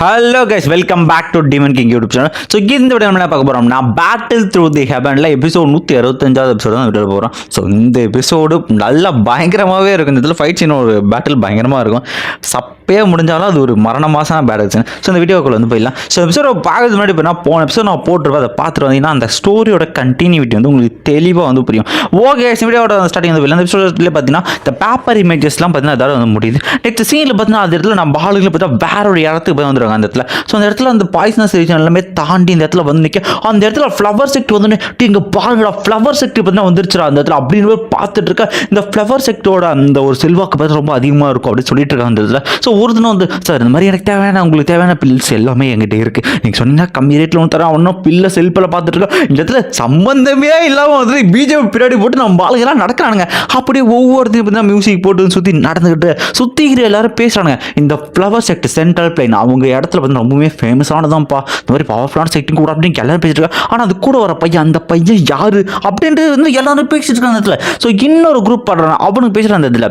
Hello guys welcome back to demon king YouTube channel so இந்த video நம்ம என்ன பார்க்க போகிறோம் நான் பேட்டில் த்ரூ தி ஹெவனில் எபிசோட் நூற்றி அறுபத்தஞ்சாவது எபிசோடு தான் விட்டு போகிறோம் ஸோ இந்த எபிசோடு நல்லா பயங்கரமாகவே இருக்கும். இந்த இதில் ஃபைட் சீன் ஒரு பேட்டில் பயங்கரமாக இருக்கும். சப் சப்பையே முடிஞ்சாலும் அது ஒரு மரண மாதம் பேட் ஆக்சன் ஸோ இந்த வீடியோக்குள்ள வந்து போயிடலாம். ஸோ எபிசோட பார்க்கறது முன்னாடி இப்போ நான் போன எபிசோட் நான் போட்டுருப்பேன். அதை பார்த்துட்டு வந்தீங்கன்னா அந்த ஸ்டோரியோட கண்டினியூட்டி வந்து உங்களுக்கு தெளிவாக வந்து புரியும். ஓகே வீடியோட ஸ்டார்டிங் வந்து இந்த எபிசோட்லேயே பார்த்தீங்கன்னா இந்த பேப்பர் இமேஜஸ்லாம் பார்த்தீங்கன்னா அதாவது வந்து முடியுது. நெக்ஸ்ட் சீனில் பார்த்தீங்கன்னா அந்த இடத்துல நம்ம ஆளுங்களை பார்த்தா வேற ஒரு இடத்துக்கு போய் வந்துருக்காங்க அந்த இடத்துல. ஸோ அந்த இடத்துல அந்த பாய்ஸ்னஸ் ரீஜன் எல்லாமே தாண்டி இந்த இடத்துல வந்து நிற்க அந்த இடத்துல ஃப்ளவர் செக்ட் வந்து இங்கே பாருங்களா ஃப்ளவர் செக்ட் பார்த்தீங்கன்னா வந்துருச்சுடா அந்த இடத்துல அப்படின்னு பார்த்துட்டு இருக்க இந்த ஃப்ளவர் செக்டோட அந்த ஒரு செல்வாக்கு பார்த்து ரொம்ப அதிகமாக இருக்கும் அப்படின்னு சொல்லிட்டு இருக்காங்க அந்த இடத்துல. ஸோ ஒரு வந்து சார் இந்த மாதிரி எனக்கு தேவையான உங்களுக்கு தேவையான பில்ஸ் எல்லாமே என்கிட்ட இருக்கு. நீங்கள் சொன்னீங்கன்னா கம்மி ரேட்டில் ஒன்று தரேன். ஒன்றும் பில்லை செல்ஃபில் பார்த்துட்டு இருக்கோம். இந்த இடத்துல சம்பந்தமே இல்லாமல் வந்து பிஜேபி பின்னாடி போட்டு நம்ம ஆளுங்கெல்லாம் நடக்கிறானுங்க. அப்படியே ஒவ்வொருத்தையும் பார்த்தீங்கன்னா மியூசிக் போட்டு சுற்றி நடந்துக்கிட்டு சுற்றிக்கிற எல்லாரும் பேசுகிறாங்க இந்த ஃப்ளவர் செக்ட் சென்ட்ரல் பிளைன் அவங்க இடத்துல வந்து ரொம்பவுமே ஃபேமஸானதான்ப்பா இந்த மாதிரி பவர்ஃபுல்லான செக்டிங் கூட அப்படின்னு எல்லாரும் பேசிட்டு ஆனால் அது கூட வர பையன் அந்த பையன் யாரு அப்படின்ட்டு வந்து எல்லாரும் பேசிட்டு இருக்காங்க இடத்துல. ஸோ இன்னொரு குரூப் பாடுறான். அவனுக்கு பேசுகிறான் அந்த இதில்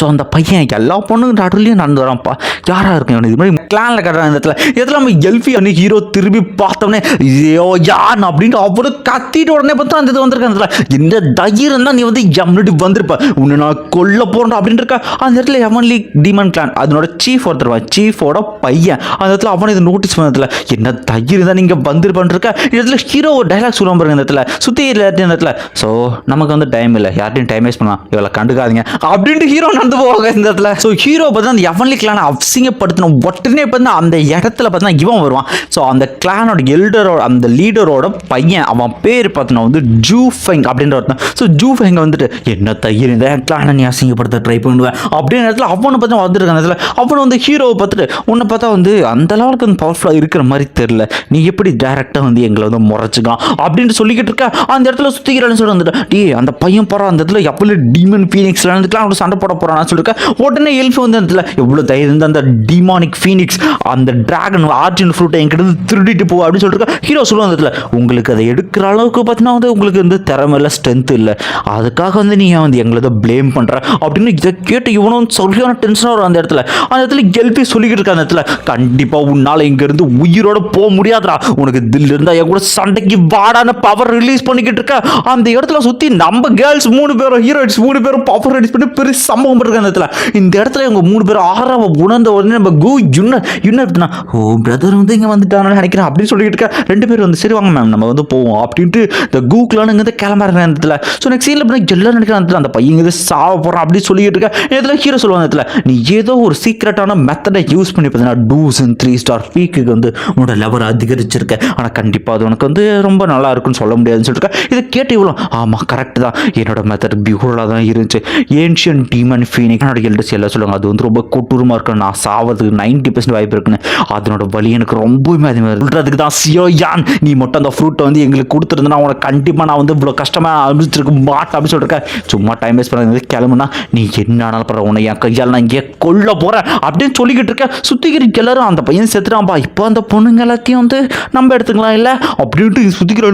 ஸோ அந்த பையன் எல்லா பொண்ணுங்க நடுவுலையும் நடந்து வரான்ப்பா. யாராக இருக்கும் இது மாதிரி கிளானில் கட்டுற இந்த இடத்துல. இதில் நம்ம எல்ஃபி அன்னைக்கு ஹீரோ திரும்பி பார்த்தோன்னே ஐயோ யான் அப்படின்ட்டு அவரு கத்திட்டு உடனே பார்த்தா அந்த இது வந்திருக்க அந்த இடத்துல. இந்த தைரியம் தான் நீ வந்து எம்னுட்டு வந்திருப்ப. உன்னை நான் கொல்ல போகிறேன் அப்படின்னு இருக்கா. அந்த இடத்துல எவன்லி டீமன் கிளான் அதனோட சீஃப் ஒருத்தர் சீஃபோட பையன். அந்த இடத்துல அவனை இது நோட்டீஸ் பண்ணதுல என்ன தைரியம் தான் நீங்கள் வந்திருப்பான்னு இருக்க? இந்த இடத்துல ஹீரோ ஒரு டைலாக் சொல்லுவான் பாருங்க இந்த இடத்துல. சுற்றி இல்லாட்டி இந்த இடத்துல ஸோ நமக்கு வந்து டைம் இல்லை. யார்ட்டையும் டைம் வேஸ்ட் பண்ணலாம் இவளை கண்டுக்காதீங்க. அப்படின்ட்டு ஹீரோ நடந்து போவாங்க இந்த இடத்துல. ஸோ ஹீரோ பார்த்தா அந்த எவன்லி கிளானை அசிங்கப்படுத்தணும் உடனே பார்த்தா அந்த இடத்துல பார்த்தா இவன் வருவான். ஸோ அந்த கிளானோட எல்டரோட அந்த லீடரோட பையன் அவன் பேர் பார்த்தோன்னா வந்து ஜூஃபெங் அப்படின்ற ஒருத்தன் ஸோ ஜூஃபெங் வந்துட்டு என்ன தயிர் இந்த கிளானை நீ அசிங்கப்படுத்த ட்ரை பண்ணுவேன் அப்படின்ற இடத்துல அவனை பார்த்தா வந்துருக்க இடத்துல அவனை வந்து ஹீரோவை பார்த்துட்டு உன்னை பார்த்தா வந்து அந்த லெவலுக்கு வந்து பவர்ஃபுல்லாக இருக்கிற மாதிரி தெரில நீ எப்படி டேரெக்டாக வந்து எங்களை வந்து முறைச்சிக்கலாம் அப்படின்னு சொல்லிக்கிட்டு இருக்க. அந்த இடத்துல சுற்றிக்கிறான்னு சொல்லி வந்துட்டு டே அந்த பையன் போகிறான் அந்த இடத்துல எவ்வளோ டீமன் ஃபீனிக்ஸ்ல இருந்துக்கலாம் அவனுக்கு சண்டை போட போகிறான்னு சொல்லியிருக்க உடனே எல்ஃபி வந்து அந்த இடத்துல எவ்வளோ தைரியம் இருந்து அந்த டிமானிக் ஃபீனிக்ஸ் அந்த டிராகன் ஆர்ஜின் ஃப்ரூட்டை என்கிட்ட இருந்து திருடிட்டு போ அப்படின்னு சொல்லிட்டு ஹீரோ சொல்லுவாங்க அந்த இடத்துல உங்களுக்கு அதை எடுக்கிற அளவுக்கு பார்த்தீங்கன்னா வந்து உங்களுக்கு வந்து திறமை இல்லை ஸ்ட்ரென்த் இல்லை. அதுக்காக வந்து நீ ஏன் வந்து எங்களை தான் ப்ளேம் பண்ணுற அப்படின்னு இதை கேட்டு இவனும் சொல்லியான டென்ஷனாக வரும் அந்த இடத்துல. அந்த இடத்துல கெல்பி சொல்லிக்கிட்டு இருக்க அந்த இடத்துல. கண்டிப்பாக உன்னால் இங்கேருந்து உயிரோட போக முடியாதுடா. உனக்கு தில் இருந்தால் என் கூட சண்டைக்கு வாடான பவர் ரிலீஸ் பண்ணிக்கிட்டு இருக்க. அந்த இடத்துல சுற்றி நம்ம கேர்ள்ஸ் மூணு பேரும் ஹீரோயின்ஸ் மூணு பேரும் பவர் ரிலீஸ் பண்ணி பெரிய சம்பவம் பண்ணிருக்காங்க அந்த இடத்துல. இந்த இடத்துல இவங்க மூணு பேரும் ஆறாம உணர்ந்த உடனே நம்ம கு யுன்ன யுன்ன எப்படின்னா ஓ பிரதர் வந்து இங்கே வந்துட்டான்னு நினைக்கிறேன் அப்படின்னு சொல்லிட்டு இருக்க ரெண்டு பேரும் வந்து சரி வாங்க மேம் நம்ம வந்து போவோம் அப்படின்ட்டு இந்த கூகுளானுங்கிறது இங்கே கிளம்புறாங்க ஸோ நெக்ஸ்ட் சீனில் பண்ணி எல்லாரும் நினைக்கிறேன் அந்த பையன் இங்கே சாவ போகிறான் அப்படின்னு சொல்லிட்டு இருக்க இதில் ஹீரோ சொல்லுவாங்க இதில் இடத்துல நீ ஏதோ ஒரு சீக்ரெட்டான மெத்தடை யூஸ் பண்ணி பார்த்தீங்கன்னா டூஸ் அண்ட் த்ரீ ஸ்டார் பீக்கு வந்து உன்னோட லெவல் அதிகரிச்சிருக்க. ஆனால் கண்டிப்பாக அது உனக்கு வந்து ரொம்ப நல்லா இருக்குன்னு சொல்ல முடியாதுன்னு சொல்லிட்டு இதை கேட்டு இவ்வளோ ஆமாம் கரெக்ட் தான். என்னோட மெத்தட் பியூரலாக தான் இருந்துச்சு. ஏன்ஷியன் டீமன் ஃபீனிக் என்னோட எல்டர்ஸ் எல்லாம் சொல்லுவாங்க அது வந்து ரொம்ப கொட்டூரமாக இருக்கும் நான் சாவதுக்கு நைன்டி பர்சன்ட் வாய்ப்பு இருக்குன்னு அதனோட வலி எனக்கு ரொம்பவுமே அதிகமாக சொல்கிறதுக்கு தான் சியோ யான் நீ மட்டும் அந்த ஃப்ரூட்டை வந்து எங்களுக்கு கொடுத்துருந்தனா உனக்கு கண்டிப்பாக நான் வந்து இவ்வளோ கஷ்டமாக அனுப்பிச்சிருக்க மாட்டேன் அப்படின்னு சொல்லிருக்கேன் சும்மா டைம் வேஸ்ட் பண்ண கிளம்புனா நீ என்ன ஆனாலும் பரவாயில்ல உன்னை என் கையால் நான் இங்கே கொல்ல போகிறேன் அப்படின்னு சொல்லிக்கிட்டு இருக்கேன் சுத்திக்கிற எல்லாரும் அந்த பையன் செத்துறான்பா இப்போ அந்த பொண்ணுங்க எல்லாத்தையும் வந்து நம்ம எடுத்துக்கலாம் இல்லை? அப்படின்ட்டு சுத்திக்கிற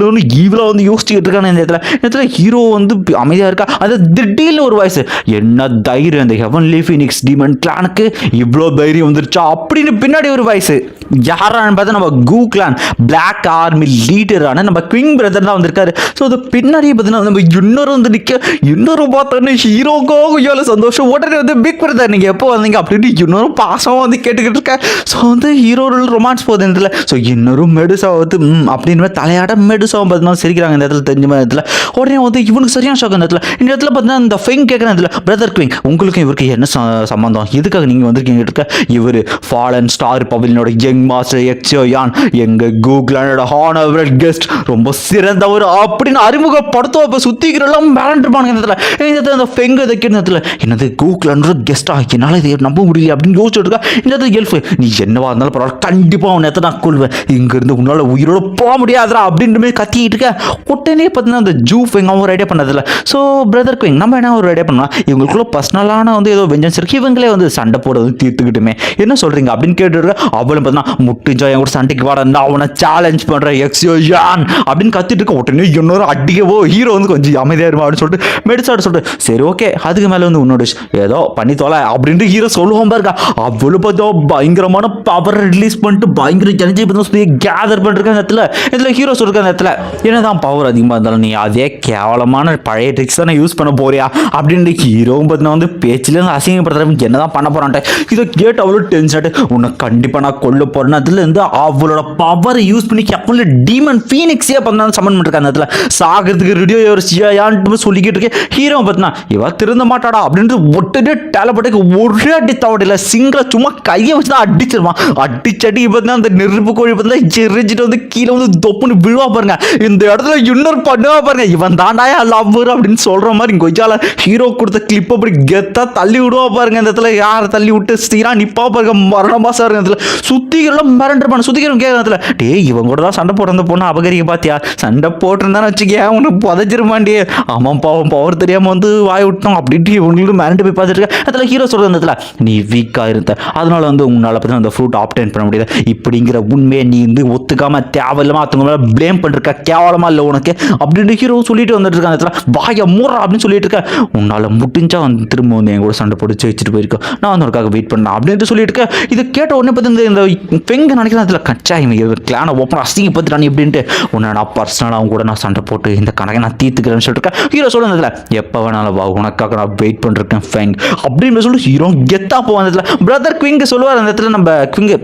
ஈவலாக வந்து யோசிச்சுக்கிட்டு இருக்காங்க இந்த இடத்துல. இடத்துல ஹீரோ வந்து அமைதியாக இருக்கா? அது திடீர்னு ஒரு வாய்ஸ் என்ன தைரியம் இந்த ஹெவன்லி ஃபினிக்ஸ் டிமன் கிளானுக்கு இவ்வளோ தைரியம் வந்துருச்சா? அப்படி அப்படின்னு பின்னாடி ஒரு வயசு யாரான்னு பார்த்தா நம்ம கூ கிளான் பிளாக் ஆர்மி லீடரான நம்ம குவிங் பிரதர் தான் வந்திருக்காரு. ஸோ அது பின்னாடியே பார்த்தீங்கன்னா நம்ம இன்னொரு வந்து நிற்க இன்னொரு பார்த்தோன்னே ஹீரோக்கோ எவ்வளோ சந்தோஷம். உடனே வந்து பிக் பிரதர் நீங்கள் எப்போ வந்தீங்க அப்படின்னு இன்னொரு பாசம் வந்து கேட்டுக்கிட்டு இருக்கேன் ஸோ வந்து ஹீரோ ரொமான்ஸ் போகுது இந்த இடத்துல ஸோ இன்னொரு மெடுசா வந்து அப்படின்னு தலையாட மெடுசாவும் பார்த்தீங்கன்னா சிரிக்கிறாங்க இந்த இடத்துல தெரிஞ்ச மாதிரி இடத்துல உடனே வந்து இவனுக்கு சரியான ஷாக் இந்த இடத்துல இந்த இடத்துல பார்த்தீங்கன்னா இந்த ஃபெங் கேட்குற இடத்துல பிரதர் குவிங் உங்களுக்கும் இவருக்கு என்ன ச- சம்பந்தம்? எதுக்காக நீங்கள் வந்திருக்கீங்க இருக்க இவர் ஃபாலன் ஸ்டார் பவலினோட யங் மாஸ்டர் எக்ஸோ யான் எங்கள் கூகுளோட ஹானவரட் கெஸ்ட் ரொம்ப சிறந்தவர் அப்படின்னு அறிமுகப்படுத்தும் இப்போ சுற்றிக்கிறெல்லாம் மிரண்டுருப்பானுங்க இந்த இடத்துல. இந்த இடத்துல இந்த ஃபெங்கு இதை கேட்ட இடத்துல என்னது கூகுளன்ற கெஸ்டா என்னால் இதை நம்ப முடியல அப்படின்னு யோசிச்சுட்டு இருக்கா? இந்த இடத்துல எல்ஃபு நீ என்னவா இருந்தாலும் பரவாயில்ல கண்டிப்பாக அவனை எத்த நான் கொள்வேன் இங்கேருந்து உன்னால் உயிரோட போக முடியாதுடா அப்படின்ற மாதிரி கத்திக்கிட்டு இருக்க. உடனே பார்த்தீங்கன்னா அந்த ஜூ ஃபெங் அவன் ஒரு ஐடியா பண்ணதில்ல ஸோ பிரதர் குவிங் நம்ம என்ன ஒரு ஐடியா பண்ணலாம்? இவங்களுக்குள்ள பர்சனலான வந்து ஏதோ வெஞ்சன்ஸ் இருக்குது இவங்களே வந்து சண்டை போட வந்து தீர்த்துக்கிட்டுமே. என்ன சொல்கிறீங்க அப்படின்னு கேட்டுருக்க அவளும் பார்த்தீங்கன்னா முட்டு என் கூட சண்டைக்கு வாடா நான் அவனை சேலஞ்ச் பண்ணுறேன் எக்ஸியோ யான் அப்படின்னு கத்திட்டு இருக்க உடனே இன்னொரு அடிக்கவோ ஹீரோ வந்து கொஞ்சம் அமைதியாக இருமா அப்படின்னு சொல்லிட்டு மெடிசாடு சொல்லிட்டு சரி ஓகே அதுக்கு மேலே வந்து உன்னோட ஏதோ பண்ணி தொலை அப்படின்ட்டு ஹீரோ சொல்லுவோம் பாருக்கா அவ்வளோ பார்த்தா பயங்கரமான பவர் ரிலீஸ் பண்ணிட்டு பயங்கர எனர்ஜி சொல்லி கேதர் பண்ணிருக்க நேரத்தில் இதில் ஹீரோ சொல்லிருக்க நேரத்தில் என்னதான் பவர் அதிகமாக இருந்தாலும் நீ அதே கேவலமான பழைய ட்ரிக்ஸ் தானே யூஸ் பண்ண போறியா? அப்படின்ட்டு ஹீரோவும் பார்த்தீங்கன்னா வந்து பேச்சிலேருந்து அசிங்கப்படுத்துறவங்க என்னதான் பண்ண போறான்ட்டு இதை கேட்டு அவ்வளோ டென்ஷன் உன்னை கண்டிப்பாக நான் கொல்ல போறேன் இருந்து அவளோட பவரை யூஸ் பண்ணி அவ்வளோ டீமன் ஃபீனிக்ஸே பண்ணாலும் சமன் பண்ணிருக்காங்க அந்த இடத்துல. சாகிறதுக்கு ரெடியோ ஒரு சியாயான்ட்டு சொல்லிக்கிட்டு இருக்கேன். ஹீரோ பார்த்தினா இவ திருந்த மாட்டாடா அப்படின்ட்டு ஒட்டுனே டேலப்பட்டுக்கு ஒரே அடி தவடையில் சிங்கிள சும்மா கையை வச்சு தான் அடிச்சிருவான். அடிச்சடி பார்த்தீங்கன்னா அந்த நெருப்பு கோழி பார்த்தீங்கன்னா எரிஞ்சிட்டு வந்து கீழே வந்து தொப்புன்னு விழுவா பாருங்க. இந்த இடத்துல இன்னொரு பண்ணுவா பாருங்க. இவன் தாண்டாயா லவ்வர் அப்படின்னு சொல்ற மாதிரி கொய்யால ஹீரோ கொடுத்த கிளிப் அப்படி கெத்தா தள்ளி விடுவா பாருங்க. இந்த இடத்துல யாரை தள்ளி விட்டு ஸ்ரீரா நிப்பா பாருங்க. மரணமா சார் இடத்துல. இடத்துல சுதிகரெல்லாம் மிரண்டுருப்பான சுத்திகரம் கேட்கறதுல டே டேய் இவன் கூட தான் சண்டை போடுற அந்த பொண்ணு அபகரிக்க பாத்தியா? சண்டை போட்டிருந்தான்னு வச்சுக்கேன் உனக்கு புதைச்சிருமாண்டி. ஆமாம் பாவம் பவர் தெரியாம வந்து வாய் விட்டோம் அப்படின்ட்டு இவங்களுக்கு மிரண்டு போய் பார்த்துட்டு அதில் ஹீரோ சொல்ற அந்த இடத்துல நீ வீக்காக இருந்த. அதனால வந்து உன்னால பார்த்தீங்கன்னா அந்த ஃப்ரூட் ஆப்டைன் பண்ண முடியாது இப்படிங்கிற உண்மையை நீ வந்து ஒத்துக்காம தேவையில்லாம அத்தவங்க மேலே ப்ளேம் பண்ணிருக்க கேவலமா இல்லை உனக்கு? அப்படின்னு ஹீரோ சொல்லிட்டு வந்துட்டு இருக்காங்க அந்த இடத்துல. வாய மூற அப்படின்னு சொல்லிட்டு இருக்க. உன்னால முடிஞ்சா வந்து திரும்ப வந்து என் கூட சண்டை போட்டு வச்சுட்டு போயிருக்கோம் நான் வந்து உனக்காக வெயிட் பண்ணேன் அப்படின்ட்டு சொல்லிட்டு இருக்க. இதை கேட்ட உடனே பார்த்து இந்த பெங்க நினைக்கிறேன் அதில் கச்சா இவன் கிளானை ஓப்பன் அசிங்கப்படுத்துறான் எப்படின்ட்டு? உன்னை நான் பர்சனலாக அவங்க கூட நான் சண்டை போட்டு இந்த கணக்கை நான் தீர்த்துக்கிறேன்னு சொல்லிட்டு ஹீரோ ஹீரோ அதில் எப்போ வேணாலும் வா உனக்காக நான் வெயிட் பண்ணிருக்கேன் ஃபெங் அப்படின்னு சொல்லி ஹீரோ கெத்தா போவான் அந்த இடத்துல. பிரதர் குவிங்க சொல்லுவார் அந்த இடத்துல நம்ம குவிங்க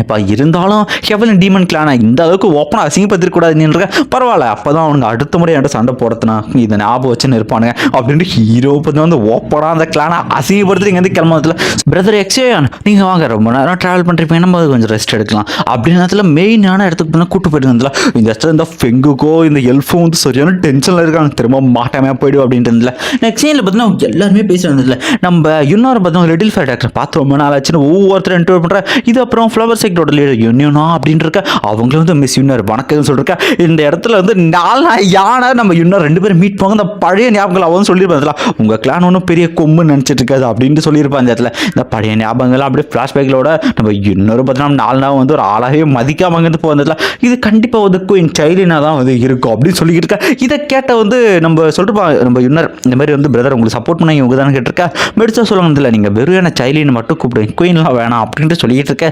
ஏப்பா இருந்தாலும் ஹெவலன் டீமன் கிளானை இந்த அளவுக்கு ஓப்பனாக அசிங்கப்படுத்திருக்கூடாதுன்னு பரவாயில்ல அப்போ தான் அவனுங்க அடுத்த முறை என்கிட்ட சண்டை போடுறதுனா இதை ஞாபகம் வச்சுன்னு இருப்பானுங்க. அப்படின்ட்டு ஹீரோ பற்றி வந்து ஓப்பனாக அந்த கிளானை அசிங்கப்படுத்தி இங்கேருந்து கிளம்புறதுல பிரதர் எக்ஸேயான் நீங்கள் வாங்க ரொம்ப நேரம் ட்ராவல் பண்ணுறீங்க நம்ம கொஞ்சம் ரெஸ்ட் எடுக்கலாம். அப்படின்னு நேரத்தில் மெயினான இடத்துக்கு போனால் கூட்டு போயிட்டு இந்த இடத்துல இந்த ஃபெங்குக்கோ இந்த எல்ஃபோ வந்து சரியான டென்ஷனில் இருக்காங்க. திரும்ப மாட்டாமையாக போயிடும் அப்படின்றதுல நெக்ஸ்ட் சீனில் பார்த்தீங்கன்னா எல்லாருமே பேசி வந்ததில்ல நம்ம இன்னொரு பார்த்தீங்கன்னா லிட்டில் ஃபேர் டாக்டர் பார்த்து ரொம்ப நாள் ஆச்சுன்னு ஒவ்வொருத்தரும் என்டர் பண்ணுற இது அப்புறம் ஃப்ளவர்ஸ் செக்டரோட லீடர் யூனியனா அப்படின்னு இருக்க அவங்களும் வந்து மிஸ் யூனியர் வணக்கம்னு சொல்லிருக்க. இந்த இடத்துல வந்து நாலு யானை நம்ம இன்னும் ரெண்டு பேரும் மீட் போங்க இந்த பழைய ஞாபகங்கள் அவன் சொல்லியிருப்பாங்க உங்கள் கிளான் ஒன்றும் பெரிய கொம்பு நினச்சிட்டு இருக்காது அப்படின்ட்டு சொல்லியிருப்பான் இந்த இடத்துல. இந்த பழைய ஞாபகங்கள் அப்படியே ஃப்ளாஷ்பேக்கோட நம்ம இன்னொரு பார்த்தீங்கன்னா நாலு நாள் வந்து ஒரு ஆளாகவே மதிக்காம அங்கேருந்து போகிறதுல இது கண்டிப்பாக வந்து குயின் சைலினா தான் வந்து இருக்கும் அப்படின்னு சொல்லிக்கிட்டு இருக்கா. இதை கேட்ட வந்து நம்ம சொல்லிருப்பா நம்ம இன்னர் இந்த மாதிரி வந்து பிரதர் உங்களுக்கு சப்போர்ட் பண்ண இவங்க தானே கேட்டிருக்கா. மெடிச்சா சொல்லுவாங்க இல்லை நீங்கள் வெறும் என்ன சைலின்னு மட்டும் கூப்பிடுங்க. குயின்லாம் வேணாம் அப்படின்ட்டு சொல்லிக்கிட்டு இருக்க.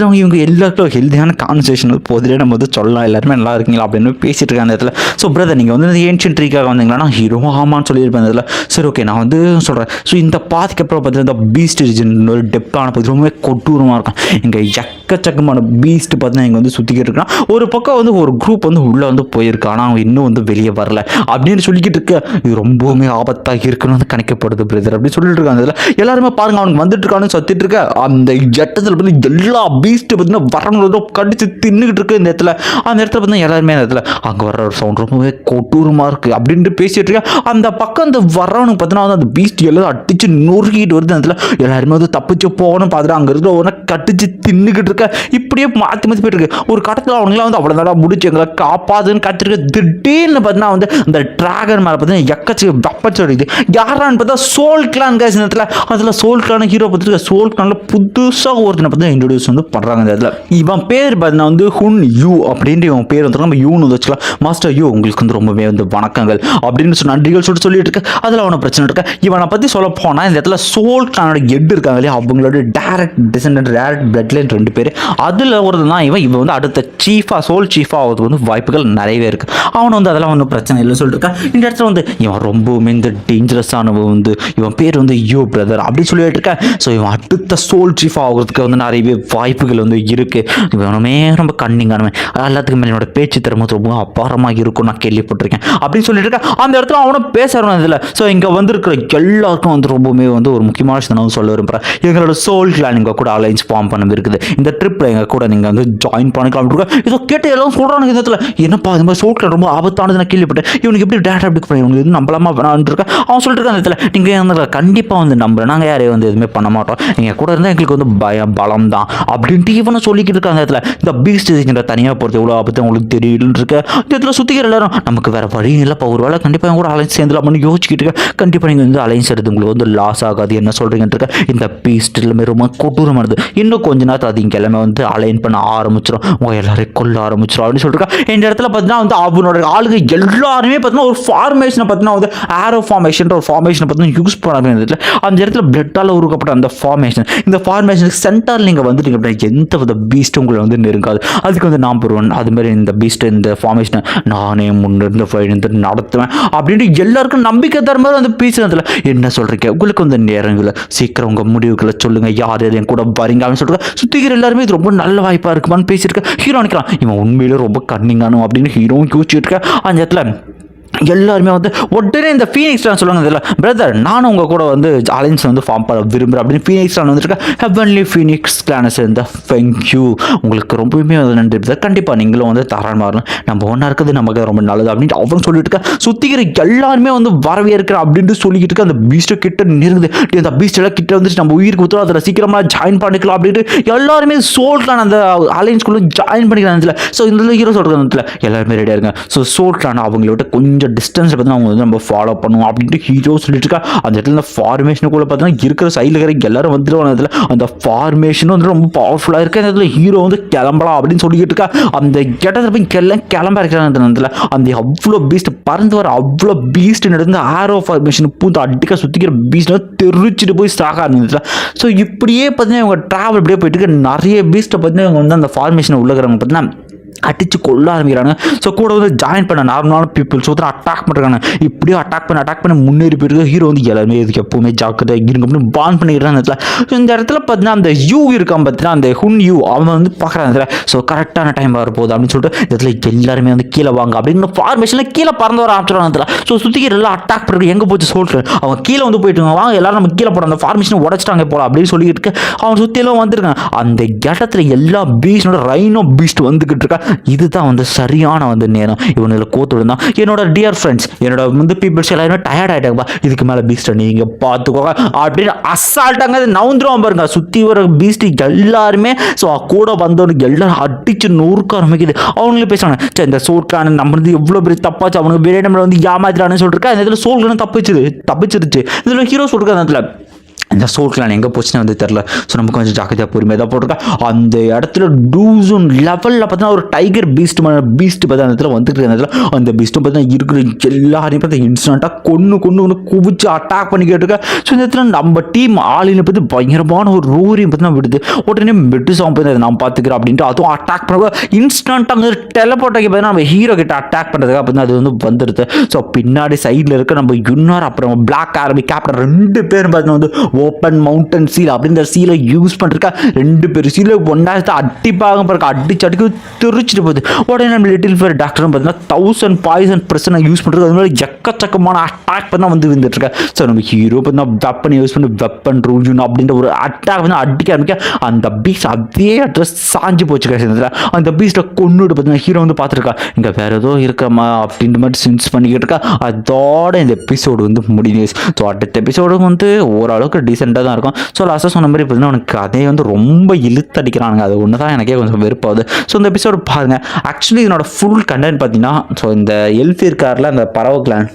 இருக்கிறவங்க இவங்க எல்லாருக்கும் ஹெல்த்தியான கான்வர்சேஷன் போதிலே நம்ம வந்து சொல்லலாம் எல்லாருமே நல்லா இருக்கீங்களா அப்படின்னு பேசிட்டு இருக்க அந்த இடத்துல. ஸோ பிரதர் நீங்கள் வந்து இந்த ஏன்ஷியன் ட்ரீக்காக வந்தீங்களா? நான் ஹீரோ ஆமான்னு சொல்லியிருப்பேன் இதில் சரி ஓகே நான் வந்து சொல்கிறேன் ஸோ இந்த பாதிக்கு அப்புறம் பார்த்தீங்கன்னா இந்த பீஸ்ட் ரீஜன் ஒரு டெப்த்தான பகுதி ரொம்பவே கொட்டூரமாக இருக்கும். இங்கே எக்கச்சக்கமான பீஸ்ட் பார்த்தீங்கன்னா இங்கே வந்து சுற்றிக்கிட்டு இருக்கான் ஒரு பக்கம் வந்து ஒரு குரூப் வந்து உள்ளே வந்து போயிருக்கு? ஆனால் அவங்க இன்னும் வந்து வெளியே வரல. அப்படின்னு சொல்லிக்கிட்டு இருக்க இது ரொம்பவுமே ஆபத்தாக இருக்குன்னு வந்து கணிக்கப்படுது பிரதர் அப்படின்னு சொல்லிட்டு இருக்காங்க அதில் எல்லாருமே பாருங்க அவனுக்கு வந்துட்டு இருக்கான்னு சத்திட்டு இருக்க அந்த ஜட்டத்தில் வந்து எல்லா பீஸ்ட்டு பார்த்தீங்கன்னா வரவங்களோட கடிச்சு தின்னுக்கிட்டு இருக்கு இந்த இடத்துல. அந்த இடத்துல பார்த்தீங்கன்னா எல்லாருமே அந்த இடத்துல அங்கே வர்ற ஒரு சவுண்ட் ரொம்பவே கொடூரமாக இருக்குது அப்படின்ட்டு பேசிகிட்டு இருக்கேன் அந்த பக்கம் அந்த வரவனுக்கு பார்த்தீங்கன்னா வந்து அந்த பீஸ்ட் எல்லாம் அடிச்சு நொறுக்கிட்டு வருது அந்த இடத்துல. எல்லாருமே வந்து தப்பிச்சு போகணும் பார்த்துட்டு அங்கே இருக்கிற உடனே கடிச்சு தின்னுக்கிட்டு இருக்க. இப்படியே மாற்றி மாற்றி போயிட்டு இருக்கு. ஒரு கட்டத்தில் அவங்களாம் வந்து அவ்வளோ நல்லா முடிச்சு எங்களை காப்பாதுன்னு கத்திருக்க திடீர்னு பார்த்தீங்கன்னா வந்து அந்த டிராகன் மேலே பார்த்தீங்கன்னா எக்கச்சக்க அடிக்குது யாரான்னு பார்த்தா சோல் கிளான் கேஸ் நேரத்தில் அதில் சோல் கிளான் ஹீரோ பார்த்துட்டு சோல் கிளானில் புதுசாக ஒருத்தனை பார்த்தீங்கன்னா இன்ட்ரடியூஸ் வந்து பண்ணுறாங்க இந்த இதில். இவன் பேர் பார்த்தீங்கன்னா வந்து ஹுன் யூ அப்படின்ட்டு இவன் பேர் வந்து நம்ம யூன்னு வந்து வச்சுக்கலாம். மாஸ்டர் யூ உங்களுக்கு வந்து ரொம்பவே வந்து வணக்கங்கள் அப்படின்னு சொல்லி நன்றிகள் சொல்லிட்டு சொல்லிட்டு இருக்கேன் அதில் அவனை பிரச்சனை இருக்க. இவனை பற்றி சொல்ல போனால் இந்த இடத்துல சோல் கானோட எட் இருக்காங்க இல்லையா? அவங்களோட டேரக்ட் டிசன்டன்ட் டேரக்ட் பிளட்லைன் ரெண்டு பேர். அதில் ஒரு தான் இவன். இவன் வந்து அடுத்த சீஃபாக சோல் சீஃபாக ஆகிறதுக்கு வந்து வாய்ப்புகள் நிறையவே இருக்குது அவன் வந்து அதெல்லாம் ஒன்றும் பிரச்சனை இல்லைன்னு சொல்லிட்டு இந்த இடத்துல வந்து இவன் ரொம்பவுமே இந்த டேஞ்சரஸானவன் வந்து இவன் பேர் வந்து யூ பிரதர் அப்படின்னு சொல்லிட்டு இருக்கேன். ஸோ இவன் அடுத்த சோல் சீஃப் ஆகிறதுக்கு வந்து நிறையவே வாய்ப்புகள் வந்து இருக்குது இவனுமே ரொம்ப கண்ணிங்கானவன் எல்லாத்துக்கும் மேலே என்னோட பேச்சு திறமை ரொம்ப அபாரமாக இருக்கும் நான் கேள்விப்பட்டிருக்கேன். அப்படின்னு சொல்லிட்டு இருக்கேன் அந்த இடத்துல அவனும் பேசுறான் இதில் ஸோ இங்கே வந்திருக்கிற எல்லாருக்கும் வந்து ரொம்பவுமே வந்து ஒரு முக்கியமான விஷயம் நான் சொல்ல விரும்புகிறேன் எங்களோட சோல் கிளான் கூட அலைன்ஸ் ஃபார்ம் பண்ண இருக்குது. இந்த ட்ரிப்பில் எங்கள் கூட நீங்கள் வந்து ஜாயின் பண்ணிக்கலாம் அப்படின்னு இருக்கா. கேட்டு எல்லாம் சொல்கிறானுங்க இந்த இடத்துல. என்னப்பா இந்த மாதிரி சோல் கிளான் ரொம்ப ஆபத்தானது நான் கேள்விப்பட்டேன். இவனுக்கு எப்படி டேட்டா எப்படி பண்ணி இவனுக்கு இது நம்பலாமா வேணான்னு அவன் சொல்லிட்டு இருக்கான் அந்த இடத்துல. நீங்கள் வந்து கண்டிப்பாக வந்து நம்புறேன். நாங்கள் யாரையும் வந்து எதுவுமே பண்ண மாட்டோம். நீங்கள் கூட இருந்தால் எங்களுக்கு வந்து பயம் பலம் தான் அப்படின்னு அப்படின்ட்டு சொல்லிக்கிட்டு இருக்க அந்த இடத்துல. இந்த பீஸ்ட் இதுங்கிற தனியாக போகிறது எவ்வளோ ஆபத்து உங்களுக்கு தெரியலன்னு இருக்க. இந்த இடத்துல சுற்றிக்கிற எல்லாரும் நமக்கு வேறு வழி இல்லைப்பா ஒரு வேலை கண்டிப்பாக கூட அலைன்ஸ் சேர்ந்துலாம்னு யோசிச்சுக்கிட்டு இருக்க கண்டிப்பாக நீங்கள் வந்து அலைன்ஸ் எடுத்து உங்களுக்கு வந்து லாஸ் ஆகாது என்ன சொல்கிறீங்கன்னு இருக்க. இந்த பீஸ்ட் எல்லாமே ரொம்ப கொடூரமானது. இன்னும் கொஞ்ச நேரத்தில் அது இங்கே எல்லாமே வந்து அலைன் பண்ண ஆரம்பிச்சிடும் உங்கள் எல்லாரையும் கொல்ல ஆரம்பிச்சிடும் அப்படின்னு சொல்லிட்டு இந்த இடத்துல பார்த்தீங்கன்னா வந்து அவனோட ஆளுங்க எல்லாருமே பார்த்தீங்கன்னா ஒரு ஃபார்மேஷனை பார்த்தீங்கன்னா வந்து ஆரோ ஃபார்மேஷன் ஒரு ஃபார்மேஷனை பார்த்தீங்கன்னா யூஸ் பண்ணாங்க இடத்துல அந்த இடத்துல பிளட்டால் உருக்கப்பட்ட அந்த ஃபார்மேஷன் இந்த ஃபார்மேஷனுக்கு சென்டர் நீங்கள் வந்துட்டீங்க அப்படின்னா எந்த வித பீஸ்ட்டும் உங்களை வந்து நெருங்காது. அதுக்கு வந்து நான் போடுவேன். அது மாதிரி இந்த பீஸ்ட் இந்த ஃபார்மேஷனை நானே முன்னிருந்து ஃபைன் நடத்துவேன் அப்படின்ட்டு எல்லாருக்கும் நம்பிக்கை தர மாதிரி அந்த பீஸ் என்ன சொல்கிறீங்க உங்களுக்கு வந்து நேரங்களை சீக்கிரம் உங்கள் முடிவுகளை சொல்லுங்கள் யார் யார் என் கூட வரீங்க அப்படின்னு சொல்லிட்டு சுற்றிக்கிற எல்லாருமே இது ரொம்ப நல்ல வாய்ப்பாக இருக்குமான்னு பேசியிருக்கேன் ஹீரோ நினைக்கிறான் இவன் உண்மையிலே ரொம்ப கன்னிங்கானும் அப்படின்னு ஹீரோவும் யோசிச்சுட்டு இருக்கேன் அந்த இடத்துல எல்லாருமே வந்து உடனே இந்த ஃபீனிக்ஸ் டான் சொல்லுவாங்க இதில் பிரதர் நானும் உங்கள் கூட வந்து அலைன்ஸ் வந்து ஃபார்ம் பண்ண விரும்புகிறேன் அப்படின்னு ஃபீனிக்ஸ் டான் வந்துட்டு ஹெவன்லி ஃபீனிக்ஸ் கிளானை சேர்ந்த தேங்க்யூ உங்களுக்கு ரொம்பவுமே வந்து நன்றி பிரதர் கண்டிப்பாக நீங்களும் வந்து தரான் வரணும் நம்ம ஒன்றா இருக்கிறது நமக்கு ரொம்ப நல்லது அப்படின்ட்டு அவரும் சொல்லிட்டு இருக்க சுற்றிக்கிற எல்லாருமே வந்து வரவே இருக்கிற அப்படின்ட்டு சொல்லிக்கிட்டு இருக்க அந்த பீஸ்ட்டை கிட்ட நெருங்குது. அந்த பீஸ்ட் எல்லாம் கிட்ட வந்துட்டு நம்ம உயிருக்கு ஊற்றுறோம் அதில் சீக்கிரமாக ஜாயின் பண்ணிக்கலாம் அப்படின்ட்டு எல்லாருமே சோல்ட்லான் அந்த அலைன்ஸ்குள்ளே ஜாயின் பண்ணிக்கலாம் ஸோ இந்த ஹீரோ சொல்கிற இடத்துல எல்லாருமே ரெடியாக இருங்க. ஸோ சோல்ட்லான் அவங்கள விட்டு கொஞ்சம் டிஸ்டன்ஸை பார்த்தீங்கன்னா அவங்க வந்து நம்ம ஃபாலோ பண்ணுவோம் அப்படின்ட்டு ஹீரோ சொல்லிட்டு இருக்கா. அந்த இடத்துல இந்த ஃபார்மேஷனுக்குள்ளே பார்த்தீங்கன்னா இருக்கிற சைடில் இருக்கிற எல்லாரும் வந்துடுவாங்க அதில் அந்த ஃபார்மேஷனும் வந்து ரொம்ப பவர்ஃபுல்லாக இருக்கு. அந்த இடத்துல ஹீரோ வந்து கிளம்பலாம் அப்படின்னு சொல்லிக்கிட்டு இருக்கா. அந்த இடத்துல போய் எல்லாம் கிளம்ப இருக்கிறாங்க அந்த இடத்துல. அந்த அவ்வளோ பீஸ்ட் பறந்து வர அவ்வளோ பீஸ்ட் நடந்து ஆரோ ஃபார்மேஷன் பூந்து அடிக்க சுற்றிக்கிற பீஸ்ட் தெரிச்சிட்டு போய் ஸ்டாக் ஆரம்பிச்சிட்டா ஸோ இப்படியே பார்த்தீங்கன்னா இவங்க ட்ராவல் இப்படியே போயிட்டு நிறைய பீஸ்ட்டை பார்த்தீங்கன்னா இவங்க வந்து அந்த ஃபார்மேஷன் உள்ளக்கிறவங்க பார்த்தீங்கன்னா அடிச்சு கொள்ள ஆரம்பிக்கிறாங்க ஸோ கூட வந்து ஜாயின் பண்ண நார்மலான பீப்புள்ஸ் ஒருத்தர் அட்டாக் பண்ணுறாங்க இப்படியே அட்டாக் பண்ண அட்டாக் பண்ண முன்னேறி போயிருக்க ஹீரோ வந்து எல்லாருமே இதுக்கு எப்பவுமே ஜாக்கிரதை இருங்க அப்படின்னு பான் பண்ணிக்கிறான் இந்த இடத்துல. ஸோ இந்த இடத்துல பார்த்தீங்கன்னா அந்த யூ இருக்கான் பார்த்தீங்கன்னா அந்த ஹுன் யூ அவன் வந்து பார்க்குறான் இடத்துல. ஸோ கரெக்டான டைம் வரப்போகுது அப்படின்னு சொல்லிட்டு இந்த இடத்துல எல்லாருமே வந்து கீழே வாங்க. அப்படின்னு ஃபார்மேஷனில் கீழே பறந்து வர ஆரம்பிச்சிடுவாங்க இடத்துல. ஸோ சுற்றிக்கிற எல்லாம் அட்டாக் பண்ணுறது எங்கே போச்சு சொல்கிறேன் அவன் கீழே வந்து போயிட்டு வாங்க எல்லாரும் நம்ம கீழே போட அந்த ஃபார்மேஷனை உடச்சிட்டாங்க போல அப்படின்னு சொல்லிட்டு அவன் சுற்றிலும் வந்திருக்கான் அந்த இடத்துல எல்லா பீஸ்டோட ரைனோ பீஸ்ட் வந்துக்கிட்டு இருக்கா. இதுதான் வந்து சரியான வந்து நேரம். இவனுல கோத்து விழுந்தான். என்னோட டியர் ஃப்ரெண்ட்ஸ் என்னோட வந்து பீப்புள்ஸ் எல்லாருமே டயர்ட் ஆகிட்டாங்கப்பா இதுக்கு மேலே பீஸ்ட்டை நீங்கள் பார்த்துக்கோங்க. அப்படின்னு அசால்ட்டாங்க நவுந்துருவான் பாருங்க. சுற்றி வர பீஸ்ட் எல்லாருமே ஸோ கூட வந்தவனுக்கு எல்லாரும் அடிச்சு நூறுக்க ஆரம்பிக்குது. அவங்களும் பேசுறாங்க சரி இந்த சோல்கான நம்ம வந்து எவ்வளோ பெரிய தப்பாச்சு. அவனுக்கு பெரிய நம்மளை வந்து ஏமாத்திரானு சொல்லிருக்கா அந்த இதில் சோல்கான தப்பிச்சுது தப்பிச்சிருச்சு. இதில் ஹீரோ சொல்லிருக்காங்க அந்த இடத்துல இந்த சோல் எங்கே போச்சுன்னு வந்து தெரில ஸோ நம்ம கொஞ்சம் ஜாக்கிரதையாக பொறுமையாக தான் போட்டிருக்கா. அந்த இடத்துல டூசூன் லெவலில் பார்த்தீங்கன்னா ஒரு டைகர் பீஸ்ட் பீஸ்ட் பார்த்தா அந்த இடத்துல வந்துட்டு இருக்க இடத்துல. அந்த பீஸ்ட்டும் பார்த்தீங்கன்னா இருக்கிற எல்லாரையும் பார்த்து இன்ஸ்டண்ட்டாக கொன்று கொன்று கொண்டு குவிச்சு அட்டாக் பண்ணிக்கிட்டு இருக்கேன் ஸோ இந்த இடத்துல நம்ம டீம் ஆளினை பற்றி பயங்கரமான ஒரு ரோரியும் பார்த்தீங்கன்னா விடுது. உடனே மெட்டு சாங் பார்த்து அதை நான் பார்த்துக்கிறேன் அப்படின்ட்டு அதுவும் அட்டாக் பண்ண இன்ஸ்டன்ட் அங்கே டெலபோர்ட் ஆகி பார்த்தீங்கன்னா நம்ம ஹீரோ கிட்ட அட்டாக் பண்ணுறதுக்காக பார்த்தீங்கன்னா அது வந்து வந்துடுது ஸோ பின்னாடி சைடில் இருக்க நம்ம யுன்னார் அப்புறம் பிளாக் ஆர்மி கேப்டன் ரெண்டு பேரும் பார்த்தீங்கன்னா வந்து ஓப்பன் மவுண்டன் சீல் அப்படின்ற சீலை யூஸ் பண்ணிருக்கா ரெண்டு பேர் சீலை ஒன்றா அடிப்பாக பிறகு அடிச்சு அடிக்க தெரிச்சிட்டு போகுது. உடனே நம்ம லிட்டில் ஃபேர் டாக்டரும் பார்த்தீங்கன்னா தௌசண்ட் பாய்சன் பிரச்சனை யூஸ் பண்ணுறது அது மாதிரி எக்கச்சக்கமான அட்டாக் பண்ணால் வந்து வந்துட்டு ஸோ நம்ம ஹீரோ பார்த்தீங்கன்னா வெப்பன் யூஸ் பண்ணி வெப்பன் ரூஜுன் அப்படின்ற ஒரு அட்டாக் வந்து அடிக்க ஆரம்பிக்க அந்த பீஸ் அதே அட்ரஸ் சாஞ்சு போச்சு கடைசி அந்த பீஸில் கொண்டுட்டு பார்த்தீங்கன்னா ஹீரோ வந்து பார்த்துருக்கா. இங்கே வேற ஏதோ இருக்கமா அப்படின்ற மாதிரி சென்ஸ் பண்ணிக்கிட்டு இருக்கா. அதோட இந்த எபிசோடு வந்து முடியுது ஸோ அடுத்த எபிசோடு வந்து ஓரளவுக்கு டீசெண்டாக தான் இருக்கும். ஸோ லாஸ்ட்டாக சொன்ன மாதிரி பார்த்தீங்கன்னா உனக்கு கதையை வந்து ரொம்ப இழுத்தடிக்கிறானுங்க அது ஒன்று தான் எனக்கே கொஞ்சம் வெறுப்பாகுது. ஸோ இந்த எபிசோடு பாருங்கள் ஆக்சுவலி இதனோட ஃபுல் கண்டென்ட் பார்த்தீங்கன்னா ஸோ இந்த எல்ஃபீர் காரில் அந்த பறவை கிளான்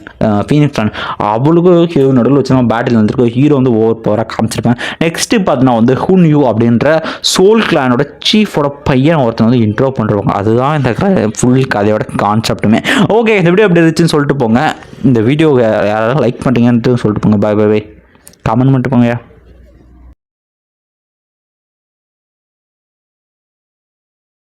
ஃபீனிக் கிளான் அவளுக்கும் ஹீரோ நடுவில் வச்சு பேட்டில் வந்துருக்கோம் ஹீரோ வந்து ஓவர் பவராக காமிச்சிருப்பேன். நெக்ஸ்ட்டு பார்த்தீங்கன்னா வந்து ஹுன் யூ அப்படின்ற சோல் கிளானோட சீஃபோட பையன் ஒருத்தன் வந்து இன்ட்ரோ பண்ணுறவங்க அதுதான் இந்த ஃபுல் கதையோட கான்செப்ட்டுமே ஓகே இந்த வீடியோ அப்படி இருந்துச்சுன்னு சொல்லிட்டு போங்க. இந்த வீடியோவை யாராவது லைக் பண்ணுறீங்கன்ட்டு சொல்லிட்டு போங்க. பை பை பை கமெண்ட் மட்டும் போங்க